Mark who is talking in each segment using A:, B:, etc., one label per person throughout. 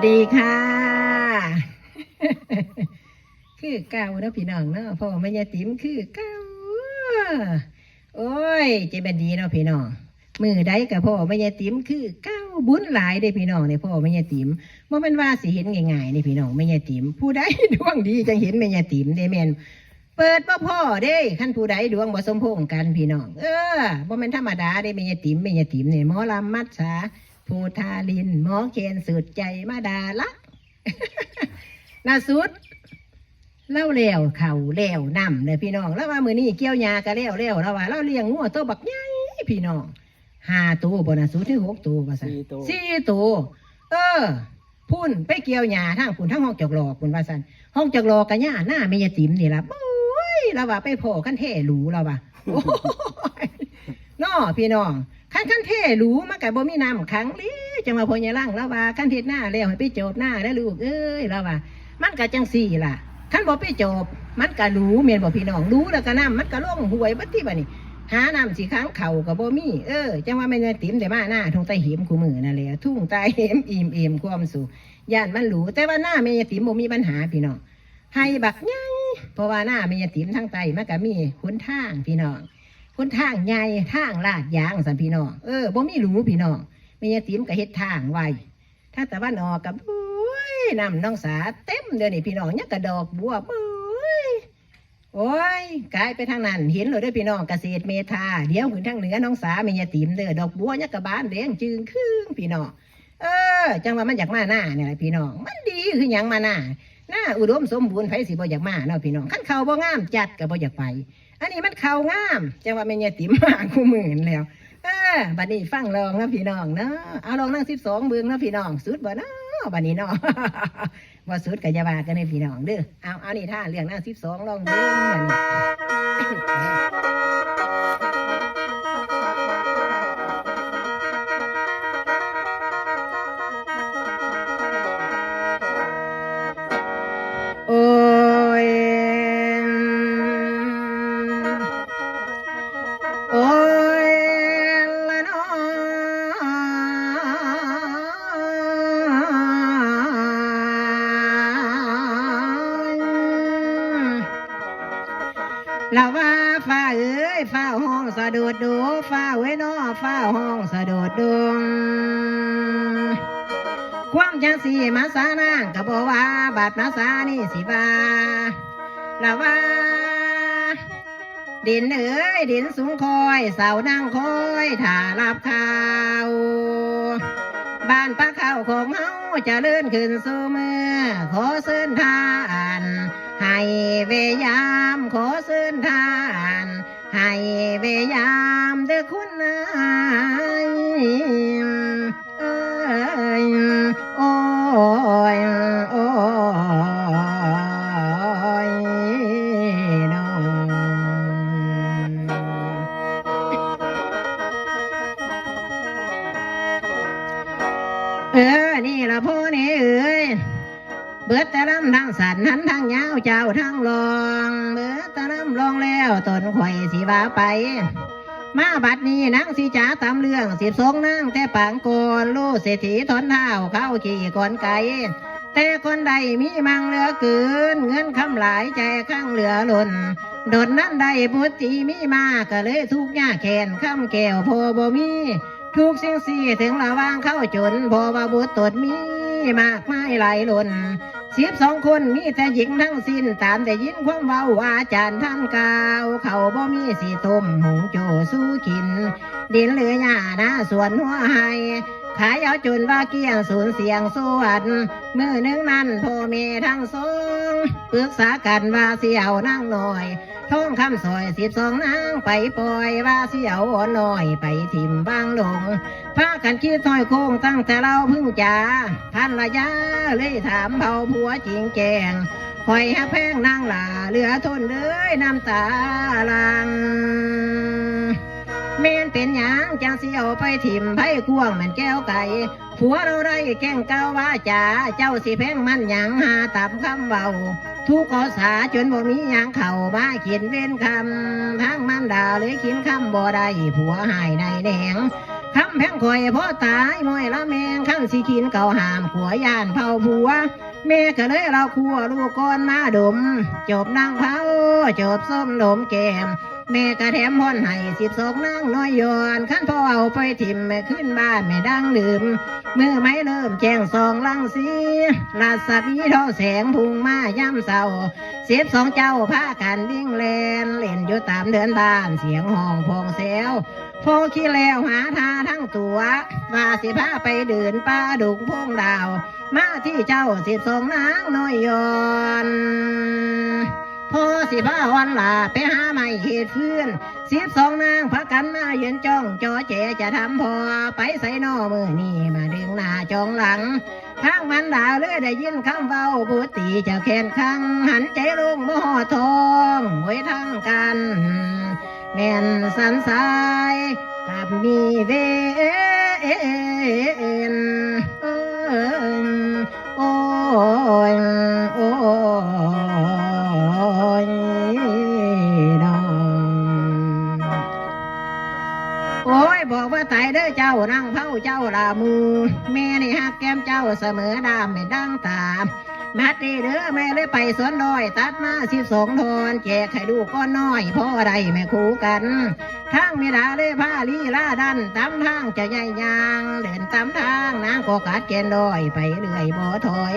A: สวัสดีค่ะ คือเก่าเนาะพี่น้องเนาะพ่อแม่ยายติ๋มคือเก่าโอ้ยเจะเป็นดีเนาะพี่น้องมือใดกับพ่อแม่ยายติ๋มคือเก่าบุญหลายเด้พี่น้องเนี่ยพ่อแม่ยายติ๋มบ่แม่นว่าสิเห็นง่ายๆนี่พี่น้องแม่ยายติ๋มผู้ใดดวงดีจังเห็นแม่ยายติ๋มเด้แม่นเปิดบ่พ่อเด้ขั้นผู้ใดดวงบ่สมพงษ์กันพี่น้องเออบ่แม่นธรรมดาเด้แม่ยายติ๋มแม่ยายติ๋มเนี่ยหมอลำมัดสา ภูทาลิน หมอเคนสืดใจมาดาละนาสุดเล่าเล้วเข่าเล้วนำเลยพี่น้องแล้วว่ามือนี้เกี่ยวยากะเล้วเล้วแล้วว่าเราเลี้ยงงัวตัวบักใหญ่พี่น้องห้าตัวบนาสุดที่หกตัวว่าสัน
B: สี่ตัว
A: สี่ตัวเออพุ่นไปเกี่ยวยาทั้งพุ่นทั้งห้องจอกหลอกพุ่นว่าสันห้องจอกหลอกกะย่าหน้าไม่ยาติ๋มนี่ละโอ้ยเราว่าไปพอกันเท่หรูเราว่าโอ้ยน้อพี่น้อง ขั้นขั้นเท่หรูมากับบ่มีน้ำขังลิจังว่าพญาล่างแล้วว่าขั้นเทศหน้าแล้วให้ไปโจบหน้าแล้วลูกเอ้ยแล้วว่า มันก็จังสี่ล่ะขั้นบ่ไปโจบมันก็รู้เมียนบ่พี่น้องรู้แล้วก็น้ำมันก็ล่องหวยบัดที่บัดนี้หาน้ำสีค้างเข่ากับบ่มีเออจังว่าแม่นติ๋มได้มาหน้าทุ่งใต้เหมคู่มือนั่นแหละทุ่งใต้เหมอิ่มเอมความสุขย่านมันหรูแต่ว่าหน้าแม่ติ๋มบ่มีปัญหาพี่น้องให้บักยังเพราะว่าหน้าแม่ติ๋มทางใต้มันก็มีหนทางพี่น้อง คนทางใหญ่ทางลาดยางสันพี่น้องเออบ่มีหรูพี่น้องมียาติ๋มก็เฮ็ดทางไว้ถ้าแต่ว่านอกับโอ้ยน้ำน้องสาเต็มเดี๋ยวนี้พี่น้องยังกระดอกบัวโอ้ยโอ้ยกลายไปทางนั้นเห็นเลยด้อพี่น้องเกษตรเมธาเดี๋ยวขึ้นทางเหนือน้องสามียาติ๋มเด้อดอกบัวยังกระบานแดงจึงครึ่งพี่น้องเออ จังว่ามันอยากมาหน้าเนี่ยแหละพี่น้องมันดีคือหยังมาหน้าหน้าอุดมสมบูรณ์ไผสิบ่อยากมาเนาะพี่น้องขั้นเขาบ่งามจัดก็บ่อยากไป อันนี้มันเขางามจังว่าแม่ยายติ๋มมาคู่หมื่นแล้ว เออบัดนี้ฟังลองนะพี่น้องเนาะเอาลองนั่งสิบสองเบืองนะพี่น้องสุดบ่เนาะบัดนี้เนาะว่าสุดกับยาบากันในพี่น้องเด้อเอาเอานี่ท่าเรื่องนั่งสิบสองลองเบืองบัดนี้ เราว่าฟ้าเอ้ยฟ้าห้องสะดุดดูฟ้าเว้นอฟ้าห้องสะดุดดวงความจังสีมาสานางก็บอกว่าบาดมาสานี่สิว่าละว่าดินเอ้ยดินสูงคอยเสานั่งคอยถ่ารับข้าวบ้านป้าข้าวของเฮาจะเลื่อนขึ้นสู่เมื่อขอเส้นทาน ให้เวยามขอเส้นทานให้เวยามเด้อคุณนายเอ้ยโอ้ยโอ้ยน้องเออ นี่ละพ่อนี่ เบิดต่ลำทางสันหันทางยาวเจ้าทางรอง เบิดต่ลำรองแล้วตนข่อยสิว่าไป มาบัดนี้นางสีจ๋าตามเรื่องสิบสองนางแต่ปางโกนลูกเศรษฐีทนเท้าเข้าขี่ก่อนไก่แต่คนใดมีมังเหลือเกิน เงินคำหลายใจข้างเหลือล้นดนนั้นได้พุทธิมีมาก็เลยทุกข์ยากแค้นคำแก้วพอบ่มี ทุกสิ่งสี่ถึงระวางเข้าจนพอว่าบุตรตดมีมากไมายหลล้น สิบสองคนมีแต่หญิงทั้งสิ้นตามแต่ยินความเว้าว่าจารย์ท่านกล่าวเขาบ่มีสีต้มหุงโจสู้กิน ดินเหลือหญ้าหน้าสวนหัวไห้ขายเอาจนว่าเกี้ยงสูญเสียงสวรรค์มือนึ่งนั้นพ่อแม่ทั้งสองปรึกษากันว่าเสียวนั่งหน่อยท้องคำซอยสิบสองนางไปปล่อยว่าเสียวอ่อนน้อยไปถิ่มบางลงพา กันคิดถอยโค้งตั้งแต่เราพึ่งจาพันระยะเลยถามเผาผัวจริงแจงคอยหาแพงนางหลาเหลือทนเลยน้ำตาลังเมนเป็นหยังจังสิเอาไปถิ่มไผ่ควงเหมือนแก้วไก่ผัวเราได้แก่งเก้าว่าจ่าเจ้าสิแพงมันหยังหาตับคำเบาทุกข์เขาสาจนบ่มีหยังเข่ามาเขียนเว้นคำทั้งมันดาเลยขีนคำบ่ได้ผัวหายในแหนง คำแพงข่อยพ่อตายมอยละแมงขั้นสิกินเก่าหามขัวยานเผาผัวแม่ก็เลยเราครัวลูกก้อนมาดม จบนางเผาจบส้มดมแก้มแม่ก็แถมพ่อนให้สิบสองนางน้อยยอนขั้นพ่อเอาไปถิ่มแม่ขึ้นบ้านแม่ดังดื่มมือไม้เริ่มแจ้งสองลังสีลาสบีทอแสงพุงมาย่ำเศร้าสิบสองเจ้าพากันวิ่งแลนเล่นอยู่ตามเดินบ้านเสียงห้องพองเซ ลพอขี้แล้วหาทาทั้งตัวว่าสิพาไปเดินป่าดุงพงดาว มาที่เจ้าสิบสองนางน้อยยอนพอสิบ้าวันลาไปหาไม่เหตุฟื้นสิบสองนางพักกันมายืนจ้องจอเจจะทำพอไปใส่นอมือนี่มาดึงหน้าจองหลังทางมันดาวเลยได้ยินคำเฝ้าบุตรีเจะแขนข้างหันใจลงมอทองไว้ทั้งกันแม่นสันสา ยกับมีเว้นโอ้ยโอ้ยน้องโอ้ยบอกว่าตายเด้อเจ้านั่งเฝ้าเจ้าลามูแม่นี่หักแก้มเจ้าเสมอดามไม่ดังตามมาตีเด้อแม่เลยไปสวนดอย ตัดมาสิบสองทอนแจกให้ดูก้อนน้อยพ่อใดแม่คู่กัน ทางมีดาเลยผ้าลีลาดันตามทางจะใหญ่ยาง เดินตามทางนางก็กัดแกนดอยไปเรื่อยบ่ถอย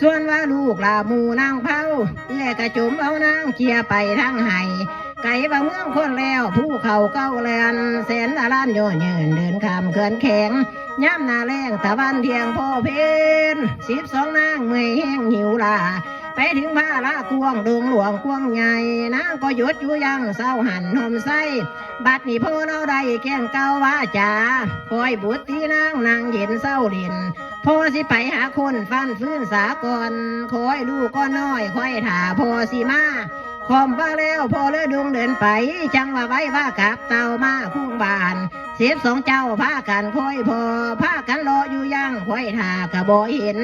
A: ส่วนว่าลูกลาหมูนางเผาเอื้อกระจุมเอานางเกียไปทางไห้ไก่บางเมืองคนแล้วผู้เขาเก้าแลนแสนละล้านโยนเยินเดินคำเขื่อนแข็งย่ำนาแรงตะวันเทียงพ่อเพนสิบสองนางเมื่อยแห้งหิวลา ไปถึงพาละกวงดงหลวงกวงใหญ่นางก็หยุดอยู่ยังเศร้าหันหอมไส้บัดนี้พ่อเราได้แกล้งเก่าว่าจาคอยบุตรที่นางนางเย็นเศร้าดินพ่อสิไปหาคนฟันฟื้นสากอนคอยลูกก็น้อยคอยถ่าพ่อสิมาพอมว่าแล้วพอเลยดวงเดินไป จังว่าไว้ว่ากับเต่ามาคุ้งบานเสียบสองเจ้าพากันคอยพอพากันรออยู่ยังคอยทากระบ่เห็น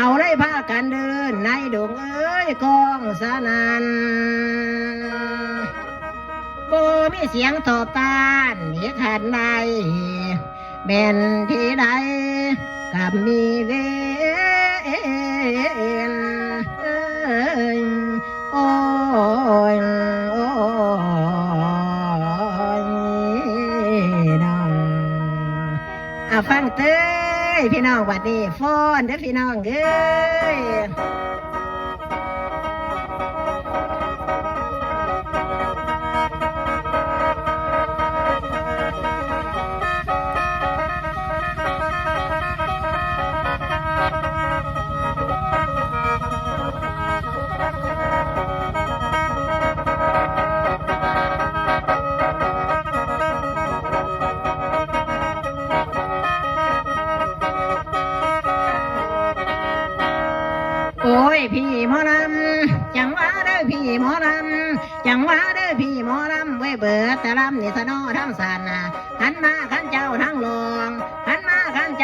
A: เขาเลยพากันเดินในดงเอ้ยกองสนันบ่มีเสียงตอบตานมีขันใดแม่นที่ใดกับมีเวนเอ้ยโอ้ยโอ้ยน้องอะฟังเต้ พี่น้องวัดดีฟ้อนเด้อพี่น้องเอ้ย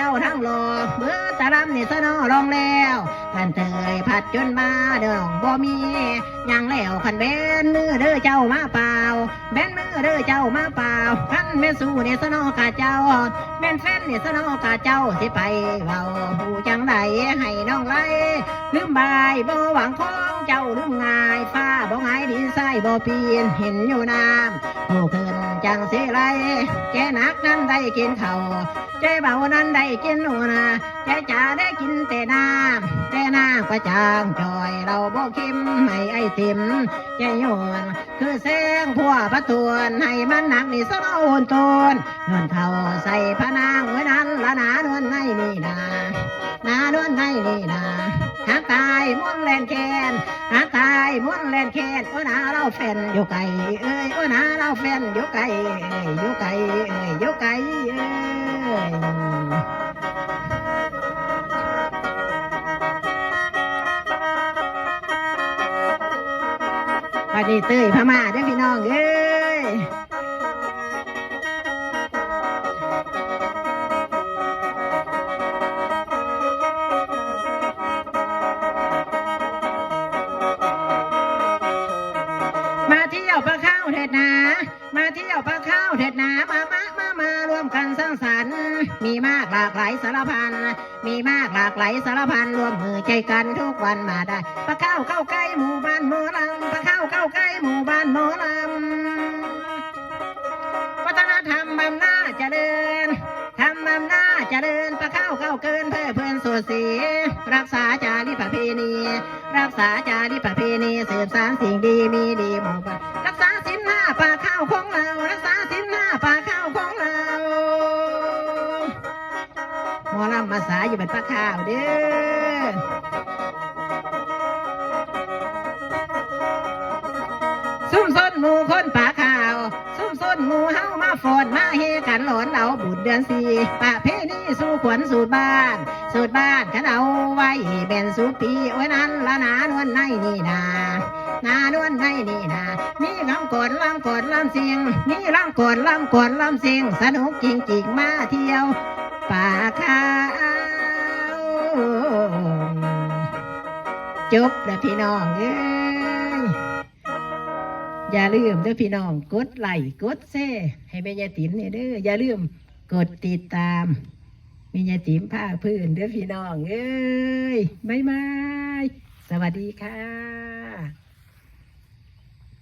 A: เจ้าทั้งลอเบิดแต่ลำนี่สนอลองแล้วขันเตยผัดจนมาเด้อบ่มียังแล้วขันเบนมือเด้อเจ้ามาเปล่าเบนมือเด้อเจ้ามาเปล่าขันแม่สู้นี่สนอกาเจ้าแม่นแฟนนี่สนอกาเจ้าสิไปเว้าผู้จังใดให้น้องไล่ลืมบายบ่หวังของเจ้าลืมง่ายฟ้าบ่ง่ายดินทรายบ่เปลี่ยนเห็นอยู่น้ำโอ้ขึ้น จังสิไรแกนักนั้นได้กินเขาเจ๊เบานั้นได้กินหนูนะเจจ๋าได้กินแต่น้ำแต่น้ำก็จางจอยเราบ่คิมให้ไอติมเจโยนคือเสียงพัวพระทวนให้มันหนักนี่สะเอาโอนตนเงินเข่าใส่พระนางเว้ แคนโอ้นาเราแฟนอยู่ไกลเอ้ยโอ้นาเราแฟนอยู่ไกลเอ้ยอยู่ไกลเอ้ยอยู่ไกลเอ้ยปาดีเตยพม่าเด้อพี่น้องเอ้ เถิดนามาเที่ยวปลาข้าวเถิดนามามามา มารวมกันสร้างสรรค์มีมากหลากหลายสารพัน มีมากหลากหลายสารพันรวมมือใจกันทุกวันมาได้ปะเข้าเข้าใกล้หมู่บ้านหมอลำปะเข้าเข้าใกล้หมู่บ้านหมอลำวัฒนธรรมบำหน้าเจริญทำบำหน้าเจริญปะเข้าเข้าเกินเพื่อเพื่อนสุดสีรักษาจารี รักษาจารีประเพณีสืบสานสิ่งดีมีดีหมู่บ้านรักษาสินห้าปลาข้าวของเรา รักษาสินห้าปลาข้าวของเราหมอลำมาสายอยู่เป็นปลาข้าวเด้อซุ่มซนหมู่คนปลาก เฮามาฟอนมาเฮกันหลอนเราบุญเดือนสี่ปะเพณีสู่ขวัญสู่บ้าน สูตรบ้านขันเอาไว้เป็นสุปีโอ้ยนั้นละนานวลในนี่นานานวลในนี่นามีลำกดลำกดลำเสียงมีลำกดลำกดลำเสียงสนุกจริงจริงมาเที่ยวป่าข้าวจบแล้วพี่น้องเอ้ อย่าลืมเด้อพี่น้อง กดไลค์กดแชร์ให้แม่ยายติ๋มเนี่ยเด้ออย่าลืมกดติดตามแม่ยายติ๋มผ้าพื้นเด้อพี่น้องเอ้ยบายบายสวัสดีค่ะ